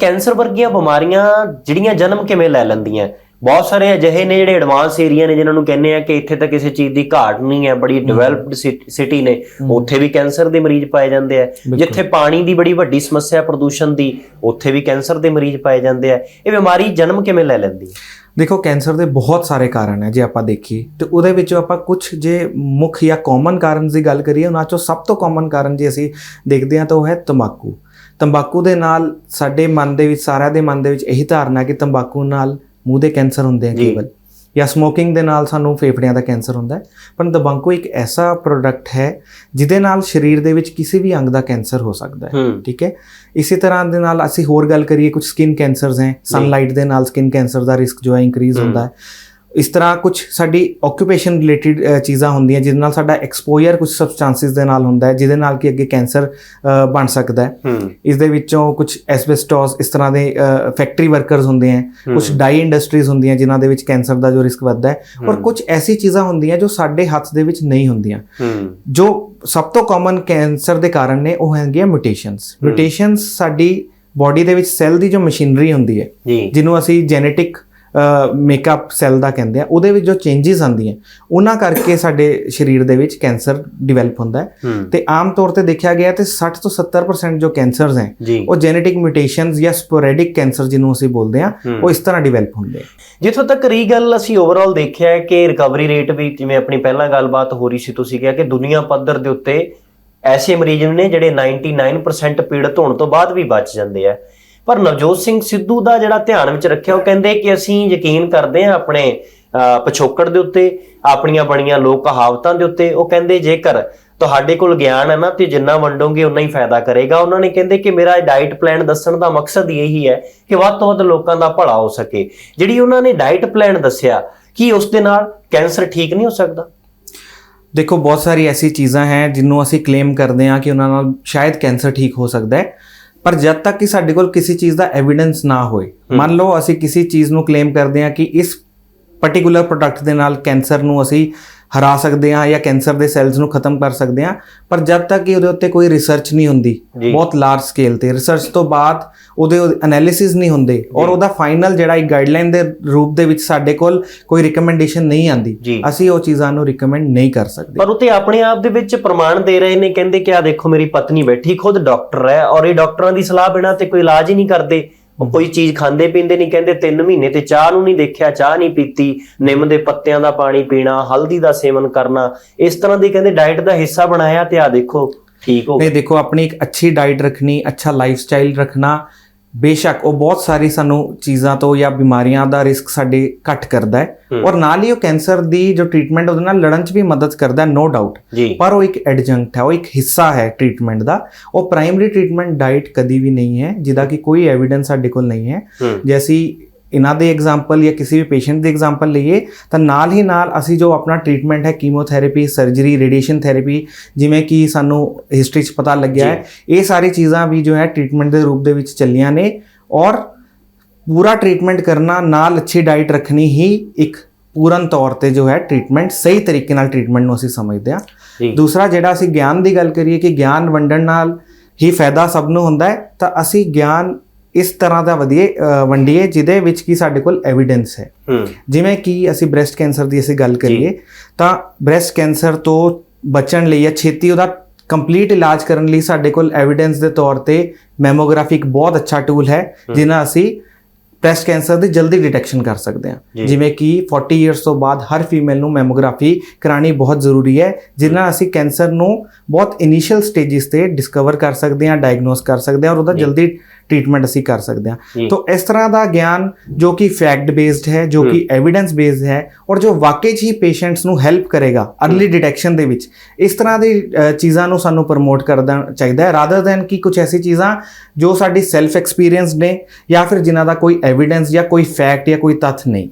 Cancer ਵਰਗੀਆਂ ਬਿਮਾਰੀਆਂ ਜਿਹੜੀਆਂ ਜਨਮ ਕਿਵੇਂ ਲੈ ਲੈਂਦੀਆਂ? ਬਹੁਤ ਸਾਰੇ ਅਜਿਹੇ ਨੇ ਜਿਹੜੇ ਐਡਵਾਂਸ ਏਰੀਆ ਨੇ ਜਿਨ੍ਹਾਂ ਨੂੰ ਕਹਿੰਦੇ ਆ ਕਿ ਇੱਥੇ ਤਾਂ ਕਿਸੇ ਚੀਜ਼ ਦੀ ਘਾਟ ਨਹੀਂ ਹੈ ਬੜੀ ਡਿਵੈਲਪਡ ਸਿਟੀ ਨੇ। ਉੱਥੇ ਵੀ ਕੈਂਸਰ ਦੇ ਮਰੀਜ਼ ਪਾਏ ਜਾਂਦੇ ਆ। ਜਿੱਥੇ ਪਾਣੀ ਦੀ ਬੜੀ ਵੱਡੀ ਸਮੱਸਿਆ ਪ੍ਰਦੂਸ਼ਣ ਦੀ ਉੱਥੇ ਵੀ ਕੈਂਸਰ ਦੇ ਮਰੀਜ਼ ਪਾਏ ਜਾਂਦੇ ਆ। ਇਹ ਬਿਮਾਰੀ ਜਨਮ ਕਿਵੇਂ ਲੈ ਲੈਂਦੀ ਹੈ? ਦੇਖੋ ਕੈਂਸਰ ਦੇ ਬਹੁਤ ਸਾਰੇ ਕਾਰਨ ਹੈ ਜੇ ਆਪਾਂ ਦੇਖੀਏ ਤੇ ਉਹਦੇ ਵਿੱਚੋਂ ਆਪਾਂ ਕੁਝ ਜੇ ਮੁੱਖ ਜਾਂ ਕਾਮਨ ਕਾਰਨ ਦੀ ਗੱਲ ਕਰੀਏ ਉਹਨਾਂ ਚੋਂ ਸਭ ਤੋਂ ਕਾਮਨ ਕਾਰਨ ਜੇ ਅਸੀਂ ਦੇਖਦੇ ਹਾਂ ਤਾਂ ਉਹ ਹੈ ਤੰਬਾਕੂ। ਤੰਬਾਕੂ ਦੇ ਨਾਲ ਸਾਡੇ ਮਨ ਦੇ ਵਿੱਚ ਸਾਰਿਆਂ ਦੇ ਮਨ ਦੇ ਵਿੱਚ ਇਹੀ ਧਾਰਨਾ ਕਿ ਤੰਬਾਕੂ ਨਾਲ ਮੂੰਹ ਦੇ ਕੈਂਸਰ ਹੁੰਦੇ ਆ। ਕੇਵਲ। ਜਾਂ ਸਮੋਕਿੰਗ ਦੇ ਨਾਲ ਸਾਨੂੰ ਫੇਫੜਿਆਂ ਦਾ ਕੈਂਸਰ ਹੁੰਦਾ ਹੈ। ਪਰ ਤੰਬਾਕੂ ਇੱਕ ਐਸਾ ਪ੍ਰੋਡਕਟ ਹੈ ਜਿਹਦੇ ਨਾਲ ਸਰੀਰ ਦੇ ਵਿੱਚ ਕਿਸੇ ਵੀ ਅੰਗ ਦਾ ਕੈਂਸਰ ਹੋ ਸਕਦਾ ਹੈ। ਠੀਕ ਹੈ? ਇਸੇ ਤਰ੍ਹਾਂ ਦੇ ਨਾਲ ਅਸੀਂ ਹੋਰ ਗੱਲ ਕਰੀਏ ਕੁਝ ਸਕਿਨ ਕੈਂਸਰਸ ਹੈ। ਸਨਲਾਈਟ ਦੇ ਨਾਲ ਸਕਿਨ ਕੈਂਸਰ ਦਾ ਰਿਸਕ ਜੋ ਹੈ ਇੰਕਰੀਜ਼ ਹੁੰਦਾ ਹੈ। ਇਸ ਤਰ੍ਹਾਂ ਕੁਝ ਸਾਡੀ ਆਕੂਪੇਸ਼ਨ ਰਿਲੇਟਡ ਚੀਜ਼ਾਂ ਹੁੰਦੀਆਂ ਜਿਹਦੇ ਨਾਲ ਸਾਡਾ ਐਕਸਪੋਜ਼ਰ ਕੁਝ ਸਬਸਟੈਂਸਿਸ ਦੇ ਨਾਲ ਹੁੰਦਾ ਹੈ ਜਿਹਦੇ ਨਾਲ ਕਿ ਅੱਗੇ ਕੈਂਸਰ ਬਣ ਸਕਦਾ ਹੈ। ਇਸ ਦੇ ਵਿੱਚੋਂ ਕੁਝ ਐਸਬੈਸਟੋਸ ਇਸ ਤਰ੍ਹਾਂ ਦੇ ਫੈਕਟਰੀ ਵਰਕਰਸ ਹੁੰਦੇ ਹੈ ਕੁਝ ਡਾਈ ਇੰਡਸਟਰੀਜ਼ ਹੁੰਦੀਆਂ ਜਿਨ੍ਹਾਂ ਦੇ ਵਿੱਚ ਕੈਂਸਰ ਦਾ ਜੋ ਰਿਸਕ ਵੱਧਦਾ ਹੈ ਔਰ ਕੁਝ ਐਸੀ ਚੀਜ਼ਾਂ ਹੁੰਦੀਆਂ ਜੋ ਸਾਡੇ ਹੱਥ ਦੇ ਵਿੱਚ ਨਹੀਂ ਹੁੰਦੀਆਂ। ਜੋ ਸਭ ਤੋਂ ਕਾਮਨ ਕੈਂਸਰ ਦੇ ਕਾਰਨ ਨੇ ਉਹ ਹੈਗੀਆਂ ਮਿਊਟੇਸ਼ਨਸ ਮਿਊਟੇਸ਼ਨਸ ਸਾਡੀ ਬਾਡੀ ਦੇ ਵਿੱਚ ਸੈੱਲ ਦੀ ਜੋ ਮਸ਼ੀਨਰੀ ਹੁੰਦੀ ਹੈ ਜਿਹਨੂੰ ਅਸੀਂ ਜੈਨੇਟਿਕ ਮੇਕਅਪ ਸੈੱਲ ਦਾ ਕਹਿੰਦੇ ਆ ਉਹਦੇ ਵਿੱਚ ਜੋ ਚੇਂਜਸ ਆਉਂਦੀਆਂ ਉਹਨਾਂ ਕਰਕੇ ਸਾਡੇ ਸਰੀਰ ਦੇ ਵਿੱਚ ਕੈਂਸਰ ਡਿਵੈਲਪ ਹੁੰਦਾ ਹੈ। ਤੇ ਆਮ ਤੌਰ ਤੇ ਦੇਖਿਆ ਗਿਆ ਤੇ 60 ਤੋਂ 70% ਜੋ ਕੈਂਸਰਸ ਹੈ ਉਹ ਜੈਨੇਟਿਕ ਮਿਊਟੇਸ਼ਨਸ ਜਾਂ ਸਪੋਰੈਡਿਕ ਕੈਂਸਰ ਜਿਹਨੂੰ ਅਸੀਂ ਬੋਲਦੇ ਆ। ਉਹ ਇਸ ਤਰ੍ਹਾਂ ਡਿਵੈਲਪ ਹੁੰਦੇ ਆ। ਜਿੱਥੋਂ ਤੱਕ ਰਹੀ ਗੱਲ ਅਸੀਂ ਓਵਰਆਲ ਦੇਖਿਆ ਹੈ ਕਿ ਰਿਕਵਰੀ ਰੇਟ ਵੀ ਜਿਵੇਂ ਆਪਣੀ ਪਹਿਲਾਂ ਗੱਲਬਾਤ ਹੋ ਰਹੀ ਸੀ ਤੁਸੀਂ ਕਿਹਾ ਕਿ ਦੁਨੀਆ ਪੱਧਰ ਦੇ ਉੱਤੇ ਐਸੇ ਮਰੀਜ਼ ਨੇ ਜਿਹੜੇ 99% ਪੀੜਤ ਹੋਣ ਤੋਂ ਬਾਅਦ ਵੀ ਬਚ ਜਾਂਦੇ ਆ। ਪਰ ਨਵਜੋਤ ਸਿੰਘ ਸਿੱਧੂ ਦਾ ਜਿਹੜਾ ਧਿਆਨ ਵਿੱਚ ਰੱਖਿਆ ਉਹ ਕਹਿੰਦੇ ਕਿ ਅਸੀਂ ਯਕੀਨ ਕਰਦੇ ਹਾਂ ਆਪਣੇ ਅਹ, ਪਿਛੋਕੜ ਦੇ ਉੱਤੇ ਆਪਣੀਆਂ ਬਣੀਆਂ ਲੋਕ ਕਹਾਵਤਾਂ ਦੇ ਉੱਤੇ। ਉਹ ਕਹਿੰਦੇ ਜੇਕਰ ਤੁਹਾਡੇ ਕੋਲ ਗਿਆਨ ਹੈ ਨਾ ਤੇ ਜਿੰਨਾ ਵੰਡੋਗੇ ਉਨਾ ਹੀ ਫਾਇਦਾ ਕਰੇਗਾ। ਉਹਨਾਂ ਨੇ ਕਹਿੰਦੇ ਕਿ ਮੇਰਾ ਡਾਈਟ ਪਲਾਨ ਦੱਸਣ ਦਾ ਮਕਸਦ ਇਹੀ ਹੈ ਕਿ ਵੱਧ ਤੋਂ ਵੱਧ ਲੋਕਾਂ ਦਾ ਭਲਾ ਹੋ ਸਕੇ। ਜਿਹੜੀ ਉਹਨਾਂ ਨੇ ਡਾਈਟ ਪਲਾਨ ਦੱਸਿਆ ਕਿ ਉਸ ਦੇ ਨਾਲ ਕੈਂਸਰ ਠੀਕ ਨਹੀਂ ਹੋ ਸਕਦਾ? ਦੇਖੋ ਬਹੁਤ ਸਾਰੀ ਐਸੀ ਚੀਜ਼ਾਂ ਹੈ ਜਿਹਨੂੰ ਅਸੀਂ ਕਲੇਮ ਕਰਦੇ ਹਾਂ ਕਿ ਉਹਨਾਂ ਨਾਲ ਸ਼ਾਇਦ ਕੈਂਸਰ ਠੀਕ ਹੋ ਸਕਦਾ ਹੈ। ਪਰ ਜਦ ਤੱਕ ਕਿ ਸਾਡੇ ਕੋਲ ਕਿਸੇ ਚੀਜ਼ ਦਾ ਐਵੀਡੈਂਸ ਨਾ ਹੋਏ ਮੰਨ ਲਓ ਅਸੀਂ ਕਿਸੇ ਚੀਜ਼ ਨੂੰ ਕਲੇਮ ਕਰਦੇ ਹਾਂ ਕਿ ਇਸ ਪਾਰਟਿਕੂਲਰ ਪ੍ਰੋਡਕਟ ਦੇ ਨਾਲ ਕੈਂਸਰ ਨੂੰ ਅਸੀਂ ਹਰਾ ਸਕਦੇ ਹਾਂ ਜਾਂ ਕੈਂਸਰ ਦੇ ਸੈਲਸ ਨੂੰ ਖਤਮ ਕਰ ਸਕਦੇ ਹਾਂ ਪਰ ਜਦ ਤੱਕ ਕਿ ਉਹਦੇ ਉੱਤੇ ਕੋਈ ਰਿਸਰਚ ਨਹੀਂ ਹੁੰਦੀ ਬਹੁਤ ਲਾਰਜ ਸਕੇਲ ਤੇ। ਰਿਸਰਚ ਤੋਂ ਬਾਅਦ ਉਹਦੇ ਐਨਾਲਿਸਿਸ ਨਹੀਂ ਹੁੰਦੇ ਔਰ ਉਹਦਾ ਫਾਈਨਲ ਜਿਹੜਾ ਇੱਕ ਗਾਈਡਲਾਈਨ ਦੇ ਰੂਪ ਦੇ ਵਿੱਚ ਸਾਡੇ ਕੋਲ ਕੋਈ ਰეკਮੈਂਡੇਸ਼ਨ ਨਹੀਂ ਆਂਦੀ ਅਸੀਂ ਉਹ ਚੀਜ਼ਾਂ ਨੂੰ ਰეკਮੈਂਡ ਨਹੀਂ ਕਰ ਸਕਦੇ। ਪਰ ਉਤੇ ਆਪਣੇ ਆਪ ਦੇ ਵਿੱਚ ਪ੍ਰਮਾਣ ਦੇ ਰਹੇ ਨੇ ਕਹਿੰਦੇ ਕਿ ਆ ਦੇਖੋ ਮੇਰੀ ਪਤਨੀ ਬੈਠੀ ਖੁਦ ਡਾਕਟਰ ਹੈ ਔਰ ਇਹ ਡਾਕਟਰਾਂ ਦੀ ਸਲਾਹ ਬਿਨਾਂ ਤੇ ਕੋਈ ਇਲਾਜ ਹੀ ਨਹੀਂ ਕਰਦੇ। ਉਹ ਕੋਈ ਚੀਜ਼ ਖਾਂਦੇ ਪੀਂਦੇ ਨਹੀਂ ਕਹਿੰਦੇ 3 ਮਹੀਨੇ ਤੇ ਚਾਹ ਨੂੰ ਨਹੀਂ ਦੇਖਿਆ ਚਾਹ ਨਹੀਂ ਪੀਤੀ ਨਿੰਮ ਦੇ ਪੱਤਿਆਂ ਦਾ ਪਾਣੀ ਪੀਣਾ ਹਲਦੀ ਦਾ ਸੇਵਨ ਕਰਨਾ ਇਸ ਤਰ੍ਹਾਂ ਦੀ ਕਹਿੰਦੇ ਡਾਈਟ ਦਾ ਹਿੱਸਾ ਬਣਾਇਆ ਤੇ ਆ ਦੇਖੋ ਠੀਕ ਹੋ ਨਹੀਂ ਦੇਖੋ ਆਪਣੀ ਇੱਕ ਅੱਛੀ ਡਾਈਟ ਰੱਖਣੀ ਅੱਛਾ ਲਾਈਫ ਸਟਾਈਲ ਰੱਖਣਾ ਬੇਸ਼ੱਕ ਉਹ ਬਹੁਤ ਸਾਰੀ ਸਾਨੂੰ ਚੀਜ਼ਾਂ ਤੋਂ ਜਾਂ ਬਿਮਾਰੀਆਂ ਦਾ ਰਿਸਕ ਸਾਡੇ ਘੱਟ ਕਰਦਾ ਹੈ। ਔਰ ਨਾਲ ਹੀ ਉਹ ਕੈਂਸਰ ਦੀ ਜੋ ਟ੍ਰੀਟਮੈਂਟ ਉਹਦੇ ਨਾਲ ਲੜਨ 'ਚ ਵੀ ਮਦਦ ਕਰਦਾ ਹੈ ਨੋ ਡਾਊਟ ਪਰ ਉਹ ਇੱਕ ਐਡਜੰਕਟ ਹੈ ਉਹ ਇੱਕ ਹਿੱਸਾ ਹੈ ਟ੍ਰੀਟਮੈਂਟ ਦਾ। ਉਹ ਪ੍ਰਾਇਮਰੀ ਟ੍ਰੀਟਮੈਂਟ ਡਾਈਟ ਕਦੀ ਵੀ ਨਹੀਂ ਹੈ ਜਿਹਦਾ ਕਿ ਕੋਈ ਐਵੀਡੈਂਸ ਸਾਡੇ ਕੋਲ ਨਹੀਂ ਹੈ। ਹੂੰ। ਜੇ ਅਸੀਂ ਇਹਨਾਂ ਦੇ ਐਗਜ਼ਾਮਪਲ ਜਾਂ ਕਿਸੇ ਵੀ ਪੇਸ਼ੈਂਟ ਦੇ ਐਗਜ਼ਾਮਪਲ ਲਈਏ ਤਾਂ ਨਾਲ ਹੀ ਨਾਲ ਅਸੀਂ ਜੋ ਆਪਣਾ ਟ੍ਰੀਟਮੈਂਟ ਹੈ ਕੀਮੋਥੈਰੇਪੀ ਸਰਜਰੀ ਰੇਡੀਏਸ਼ਨ ਥੈਰੇਪੀ ਜਿਵੇਂ ਕਿ ਸਾਨੂੰ ਹਿਸਟਰੀ 'ਚ ਪਤਾ ਲੱਗਿਆ ਹੈ ਇਹ ਸਾਰੀ ਚੀਜ਼ਾਂ ਵੀ ਜੋ ਹੈ ਟ੍ਰੀਟਮੈਂਟ ਦੇ ਰੂਪ ਦੇ ਵਿੱਚ ਚੱਲੀਆਂ ਨੇ ਔਰ ਪੂਰਾ ਟ੍ਰੀਟਮੈਂਟ ਕਰਨਾ ਨਾਲ ਅੱਛੀ ਡਾਈਟ ਰੱਖਣੀ ਹੀ ਇੱਕ ਪੂਰਨ ਤੌਰ ਤੇ ਜੋ ਹੈ ਟ੍ਰੀਟਮੈਂਟ ਸਹੀ ਤਰੀਕੇ ਨਾਲ ਟ੍ਰੀਟਮੈਂਟ ਨੂੰ ਅਸੀਂ ਸਮਝਦੇ ਜੀ। ਦੂਸਰਾ ਜਿਹੜਾ ਅਸੀਂ ਗਿਆਨ ਦੀ ਗੱਲ ਕਰੀਏ ਕਿ ਗਿਆਨ ਵੰਡਣ ਨਾਲ ਹੀ ਫਾਇਦਾ ਸਭ ਨੂੰ ਹੁੰਦਾ ਹੈ ਤਾਂ ਅਸੀਂ ਗਿਆਨ ਇਸ ਤਰ੍ਹਾਂ ਦਾ ਵਧੀਏ ਵੰਡੀਏ ਜਿਹਦੇ ਵਿੱਚ ਕੀ ਸਾਡੇ ਕੋਲ ਐਵੀਡੈਂਸ ਹੈ। ਜਿਵੇਂ ਕਿ ਅਸੀਂ ਬ੍ਰੈਸਟ ਕੈਂਸਰ ਦੀ ਅਸੀਂ ਗੱਲ ਕਰੀਏ ਤਾਂ ਬ੍ਰੈਸਟ ਕੈਂਸਰ ਤੋਂ ਬਚਣ ਲਈ ਜਾਂ ਛੇਤੀ ਉਹਦਾ ਕੰਪਲੀਟ ਇਲਾਜ ਕਰਨ ਲਈ ਸਾਡੇ ਕੋਲ ਐਵੀਡੈਂਸ ਦੇ ਤੌਰ ਤੇ ਮੈਮੋਗ੍ਰਾਫੀ ਇੱਕ ਬਹੁਤ ਅੱਛਾ ਟੂਲ ਹੈ ਜਿਹਨਾਂ ਅਸੀਂ ਬ੍ਰੈਸਟ ਕੈਂਸਰ ਦੀ ਜਲਦੀ ਡਿਟੈਕਸ਼ਨ ਕਰ ਸਕਦੇ ਹਾਂ। ਜਿਵੇਂ ਕਿ 40 ਇਅਰਸ ਤੋਂ ਬਾਅਦ ਹਰ ਫੀਮੇਲ ਨੂੰ ਮੈਮੋਗ੍ਰਾਫੀ ਕਰਾਣੀ ਬਹੁਤ ਜ਼ਰੂਰੀ ਹੈ ਜਿੰਨਾ ਅਸੀਂ ਕੈਂਸਰ ਨੂੰ ਬਹੁਤ ਇਨੀਸ਼ੀਅਲ ਸਟੇजेस ਤੇ ਡਿਸਕਵਰ ਕਰ ਸਕਦੇ ਹਾਂ ਡਾਇਗਨੋਸ ਕਰ ਸਕਦੇ ਹਾਂ ਔਰ ਉਹਦਾ ਜਲਦੀ ਟ੍ਰੀਟਮੈਂਟ ਅਸੀਂ ਕਰ ਸਕਦੇ। ਹਾਂ। ਤੋਂ ਇਸ ਤਰ੍ਹਾਂ ਦਾ ਗਿਆਨ ਜੋ ਕਿ ਫੈਕਟ ਬੇਸਡ ਹੈ ਜੋ ਕਿ ਐਵੀਡੈਂਸ ਬੇਸਡ ਹੈ ਔਰ ਜੋ ਵਾਕਈ ਹੀ ਪੇਸ਼ੈਂਟਸ ਨੂੰ ਹੈਲਪ ਕਰੇਗਾ ਅਰਲੀ ਡਿਟੈਕਸ਼ਨ ਦੇ ਵਿੱਚ ਇਸ ਤਰ੍ਹਾਂ ਦੀ ਚੀਜ਼ਾਂ ਨੂੰ ਸਾਨੂੰ ਪ੍ਰਮੋਟ ਕਰਨਾ ਚਾਹੀਦਾ ਹੈ ਰਾਦਰ ਦੈਨ ਕਿ ਕੁਝ ਐਸੀ ਚੀਜ਼ਾਂ ਜੋ ਸਾਡੀ ਸੈਲਫ ਐਕਸਪੀਰੀਅੰਸ ਨੇ ਜਾਂ ਫਿਰ ਜਿਨ੍ਹਾਂ ਦਾ ਕੋਈ ਐਵੀਡੈਂਸ ਜਾਂ ਕੋਈ ਫੈਕਟ ਜਾਂ ਕੋਈ ਤੱਥ ਨਹੀਂ।